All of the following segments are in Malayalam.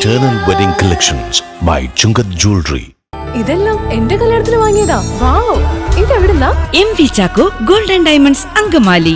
Eternal Wedding Collections by Chungath Jewelry. ഇതെല്ലാം എന്റെ കല്യാണത്തിന് വാങ്ങിയതാ. Wow ഇതെവിടുന്നാ? M V Chacko golden diamonds Angamaly.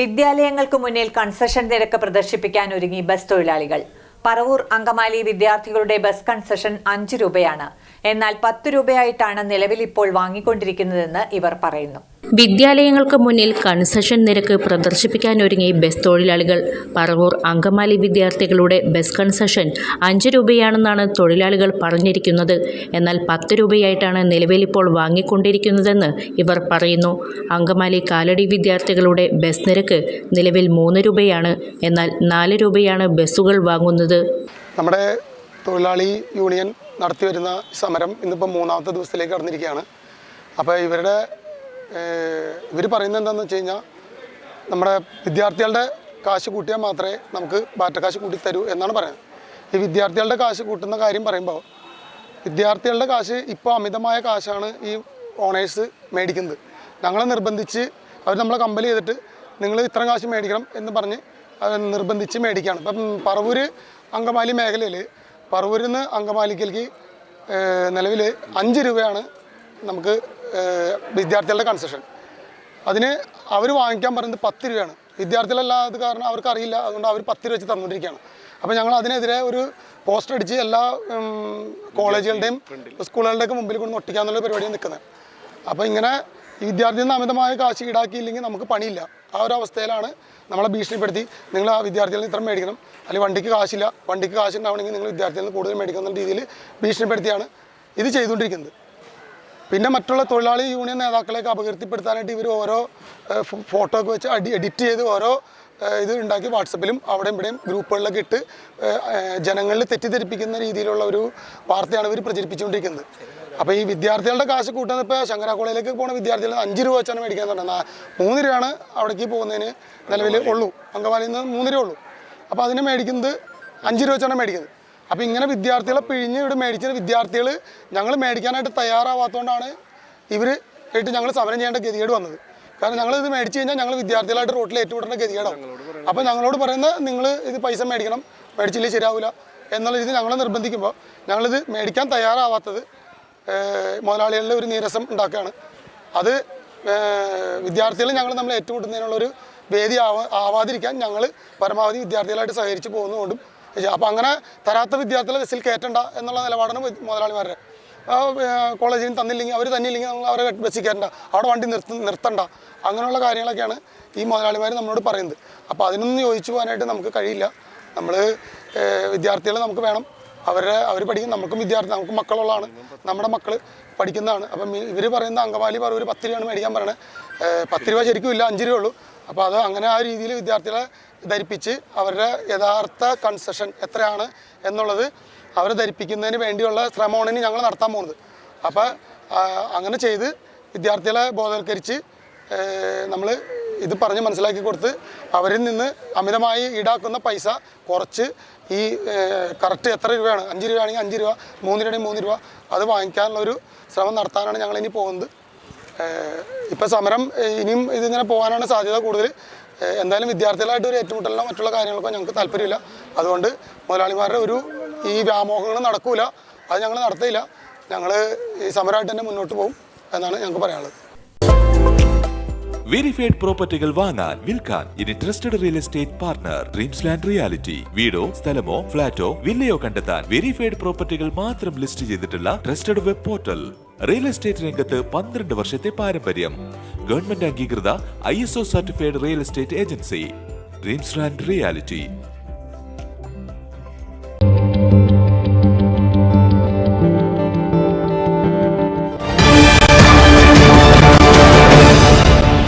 വിദ്യാലയങ്ങൾക്ക് മുന്നിൽ കൺസെഷൻ നിരക്ക് പ്രദർശിപ്പിക്കാൻ ഒരുങ്ങി ബസ് തൊഴിലാളികൾ. പറവൂർ അങ്കമാലി വിദ്യാർത്ഥികളുടെ ബസ് കൺസെഷൻ അഞ്ച് രൂപയാണ്. എന്നാൽ പത്ത് രൂപയായിട്ടാണ് നിലവിൽ ഇപ്പോൾ വാങ്ങിക്കൊണ്ടിരിക്കുന്നതെന്ന് ഇവർ പറയുന്നു. വിദ്യാലയങ്ങൾക്ക് മുന്നിൽ കൺസെഷൻ നിരക്ക് പ്രദർശിപ്പിക്കാനൊരുങ്ങി ബസ് തൊഴിലാളികൾ. പറവൂർ അങ്കമാലി വിദ്യാർത്ഥികളുടെ ബസ് കൺസെഷൻ അഞ്ച് രൂപയാണെന്നാണ് തൊഴിലാളികൾ പറഞ്ഞിരിക്കുന്നത്. എന്നാൽ പത്ത് രൂപയായിട്ടാണ് നിലവിൽ ഇപ്പോൾ വാങ്ങിക്കൊണ്ടിരിക്കുന്നതെന്ന് ഇവർ പറയുന്നു. അങ്കമാലി കാലടി വിദ്യാർത്ഥികളുടെ ബസ് നിരക്ക് നിലവിൽ മൂന്ന് രൂപയാണ്. എന്നാൽ നാല് രൂപയാണ് ബസ്സുകൾ വാങ്ങുന്നത്. നമ്മുടെ തൊഴിലാളി യൂണിയൻ നടത്തി വരുന്ന സമരം ഇന്നിപ്പോൾ മൂന്നാമത്തെ ദിവസത്തിലേക്ക് കടന്നിരിക്കുകയാണ്. അപ്പോൾ ഇവരുടെ ഇവർ പറയുന്നത് എന്താണെന്ന് വെച്ച് കഴിഞ്ഞാൽ നമ്മുടെ വിദ്യാർത്ഥികളുടെ കാശ് കൂട്ടിയാൽ മാത്രമേ നമുക്ക് ബാറ്റ കാശ് കൂട്ടി എന്നാണ് പറയുന്നത്. ഈ വിദ്യാർത്ഥികളുടെ കാശ് കൂട്ടുന്ന കാര്യം പറയുമ്പോൾ വിദ്യാർത്ഥികളുടെ കാശ് ഇപ്പോൾ അമിതമായ കാശാണ് ഈ ഓണേഴ്സ് മേടിക്കുന്നത്. ഞങ്ങളെ നിർബന്ധിച്ച് അവർ നമ്മളെ കമ്പൽ ചെയ്തിട്ട് നിങ്ങൾ ഇത്ര കാശ് മേടിക്കണം എന്ന് പറഞ്ഞ് നിർബന്ധിച്ച് മേടിക്കുകയാണ്. ഇപ്പം പറവൂര് അങ്കമാലി മേഖലയിൽ പറവൂരിൽ നിന്ന് അങ്കമാലിക്കലേക്ക് നിലവിൽ അഞ്ച് രൂപയാണ് നമുക്ക് വിദ്യാർത്ഥികളുടെ കൺസെഷൻ അതിന് അവർ വാങ്ങിക്കാൻ പറയുന്നത് പത്ത് രൂപയാണ്. വിദ്യാർത്ഥികളല്ലാത്ത കാരണം അവർക്ക് അറിയില്ല അതുകൊണ്ട് അവർ പത്ത് രൂപ വെച്ച് തന്നുകൊണ്ടിരിക്കുകയാണ്. അപ്പോൾ ഞങ്ങൾ അതിനെതിരെ ഒരു പോസ്റ്റർ അടിച്ച് എല്ലാ കോളേജുകളുടെയും സ്കൂളുകളുടെയൊക്കെ മുമ്പിൽ കൊണ്ട് ഒട്ടിക്കാന്നുള്ള പരിപാടിയാണ് നിൽക്കുന്നത്. അപ്പോൾ ഇങ്ങനെ നിന്ന് അമിതമായ കാശ് ഈടാക്കിയില്ലെങ്കിൽ നമുക്ക് പണിയില്ല. ആ ഒരു അവസ്ഥയിലാണ് നമ്മളെ ഭീഷണിപ്പെടുത്തി നിങ്ങൾ ആ വിദ്യാർത്ഥികളിൽ ഇത്ര മേടിക്കണം. അല്ലെങ്കിൽ വണ്ടിക്ക് കാശില്ല. വണ്ടിക്ക് കാശ് ഉണ്ടാവണമെങ്കിൽ നിങ്ങൾ വിദ്യാർത്ഥികളിൽ നിന്ന് കൂടുതൽ മേടിക്കുന്ന രീതിയിൽ ഭീഷണിപ്പെടുത്തിയാണ് ഇത് ചെയ്തുകൊണ്ടിരിക്കുന്നത്. പിന്നെ മറ്റുള്ള തൊഴിലാളി യൂണിയൻ നേതാക്കളെയൊക്കെ അപകീർത്തിപ്പെടുത്താനായിട്ട് ഇവർ ഓരോ ഫോട്ടോ ഒക്കെ വെച്ച് അടി എഡിറ്റ് ചെയ്ത് ഓരോ ഇത് ഉണ്ടാക്കി വാട്സപ്പിലും അവിടെയും ഇവിടെയും ഗ്രൂപ്പുകളിലൊക്കെ ഇട്ട് ജനങ്ങളിൽ തെറ്റിദ്ധരിപ്പിക്കുന്ന രീതിയിലുള്ള ഒരു വാർത്തയാണ് ഇവർ പ്രചരിപ്പിച്ചുകൊണ്ടിരിക്കുന്നത്. അപ്പോൾ ഈ വിദ്യാർത്ഥികളുടെ കാശ് കൂട്ടുന്നത് ഇപ്പോൾ ശങ്കര കോളേജിലേക്ക് പോകുന്ന വിദ്യാർത്ഥികൾ അഞ്ച് രൂപ വെച്ചാണ് മേടിക്കാൻ തുടങ്ങുന്നത് മൂന്ന് രൂപയാണ് അവിടേക്ക് പോകുന്നതിന് നിലവിൽ ഉള്ളൂ. അങ്കമാലിയിൽ നിന്ന് മൂന്ന് രൂപ ഉള്ളൂ. അപ്പോൾ അതിന് മേടിക്കുന്നത് അഞ്ച് രൂപ വെച്ചാണ് മേടിക്കുന്നത്. അപ്പോൾ ഇങ്ങനെ വിദ്യാർത്ഥികളെ പിഴിഞ്ഞ് ഇവിടെ മേടിച്ച വിദ്യാർത്ഥികൾ ഞങ്ങൾ മേടിക്കാനായിട്ട് തയ്യാറാവാത്തതുകൊണ്ടാണ് ഇവർ ആയിട്ട് ഞങ്ങൾ സമരം ചെയ്യേണ്ട ഗതികേട് വന്നത്. കാരണം ഞങ്ങൾ ഇത് മേടിച്ച് കഴിഞ്ഞാൽ ഞങ്ങൾ വിദ്യാർത്ഥികളായിട്ട് റോട്ടിൽ ഏറ്റുവിടേണ്ട ഗതികേടാവും. അപ്പോൾ ഞങ്ങളോട് പറയുന്നത് നിങ്ങൾ ഇത് പൈസ മേടിക്കണം മേടിച്ചില്ലേ ശരിയാവില്ല എന്നുള്ള രീതി ഞങ്ങളെ നിർബന്ധിക്കുമ്പോൾ ഞങ്ങളിത് മേടിക്കാൻ തയ്യാറാവാത്തത് മുതലാളികളിലെ ഒരു നീരസം ഉണ്ടാക്കുകയാണ്. അത് വിദ്യാർത്ഥികളെ ഞങ്ങൾ നമ്മൾ ഏറ്റുമുട്ടുന്നതിനുള്ളൊരു വേദി ആവാ ആവാതിരിക്കാൻ ഞങ്ങൾ പരമാവധി വിദ്യാർത്ഥികളായിട്ട് സഹകരിച്ച് പോകുന്നതുകൊണ്ടും അപ്പോൾ അങ്ങനെ തരാത്ത വിദ്യാർത്ഥികളെ ബസ്സിൽ കയറ്റണ്ട എന്നുള്ള നിലപാടാണ് മുതലാളിമാരുടെ. കോളേജിൽ നിന്ന് തന്നില്ലെങ്കിൽ അവർ തന്നില്ലെങ്കിൽ നമ്മൾ അവരെ ബസ്സിൽ കയറ്റണ്ട. അവിടെ വണ്ടി നിർത്ത നിർത്തണ്ട. അങ്ങനെയുള്ള കാര്യങ്ങളൊക്കെയാണ് ഈ മുതലാളിമാർ നമ്മളോട് പറയുന്നത്. അപ്പോൾ അതിനൊന്നും യോജിച്ചു പോകാനായിട്ട് നമുക്ക് കഴിയില്ല. നമ്മൾ വിദ്യാർത്ഥികൾ നമുക്ക് വേണം. അവരെ അവർ പഠിക്കും നമുക്കും വിദ്യാർത്ഥി നമുക്ക് മക്കളുള്ളതാണ്. നമ്മുടെ മക്കൾ പഠിക്കുന്നതാണ്. അപ്പം ഇവർ പറയുന്ന അങ്കമാലി പറ ഒരു പത്ത് രൂപയാണ് മേടിക്കാൻ പറയണത് പത്ത് രൂപ ശരിക്കും ഇല്ല അഞ്ച് രൂപ ഉള്ളൂ. അപ്പോൾ അത് അങ്ങനെ ആ രീതിയിൽ വിദ്യാർത്ഥികളെ ധരിപ്പിച്ച് അവരുടെ യഥാർത്ഥ കൺസെഷൻ എത്രയാണ് എന്നുള്ളത് അവരെ ധരിപ്പിക്കുന്നതിന് വേണ്ടിയുള്ള ശ്രമമാണ് ഇനി ഞങ്ങൾ നടത്താൻ പോകുന്നത്. അപ്പോൾ അങ്ങനെ ചെയ്ത് വിദ്യാർത്ഥികളെ ബോധവൽക്കരിച്ച് നമ്മൾ ഇത് പറഞ്ഞ് മനസ്സിലാക്കി കൊടുത്ത് അവരിൽ നിന്ന് അമിതമായി ഈടാക്കുന്ന പൈസ കുറച്ച് ഈ കറക്റ്റ് എത്ര രൂപയാണ്? അഞ്ച് രൂപയാണെങ്കിൽ അഞ്ച് രൂപ മൂന്ന് രൂപയാണെങ്കിൽ മൂന്ന് രൂപ അത് വാങ്ങിക്കാനുള്ള ഒരു ശ്രമം നടത്താനാണ് ഞങ്ങളിനി പോകുന്നത്. ഇപ്പം സമരം ഇനിയും ഇതിങ്ങനെ പോകാനാണ് സാധ്യത കൂടുതൽ എന്തായാലും വിദ്യാർത്ഥികളായിട്ട് ഒരു ഏറ്റുമുട്ടലിനോ മറ്റുള്ള കാര്യങ്ങൾക്കോ ഞങ്ങൾക്ക് താല്പര്യമില്ല. അതുകൊണ്ട് മുതലാളിമാരുടെ ഒരു ഈ വ്യാമോഹങ്ങൾ നടക്കൂല. അത് ഞങ്ങൾ നടത്തിയില്ല. ഞങ്ങൾ ഈ സമരമായിട്ട് തന്നെ മുന്നോട്ട് പോകും എന്നാണ് ഞങ്ങൾക്ക് പറയാനുള്ളത്. വെരിഫൈഡ് പ്രോപ്പർട്ടികൾ വാങ്ങാൻ വിൽക്കാൻ ഇനി trusted real estate partner dreams land reality വീടോ സ്ഥലമോ ഫ്ളാറ്റോ വില്ലയോ കണ്ടെത്താൻ വെരിഫൈഡ് പ്രോപ്പർട്ടികൾ മാത്രം ലിസ്റ്റ് ചെയ്തിട്ടുള്ള trusted web portal real estate രംഗത്ത് പന്ത്രണ്ട് വർഷത്തെ പാരമ്പര്യം. ഗവൺമെന്റ് അംഗീകൃത I S O certified real estate agency. Dreams and reality.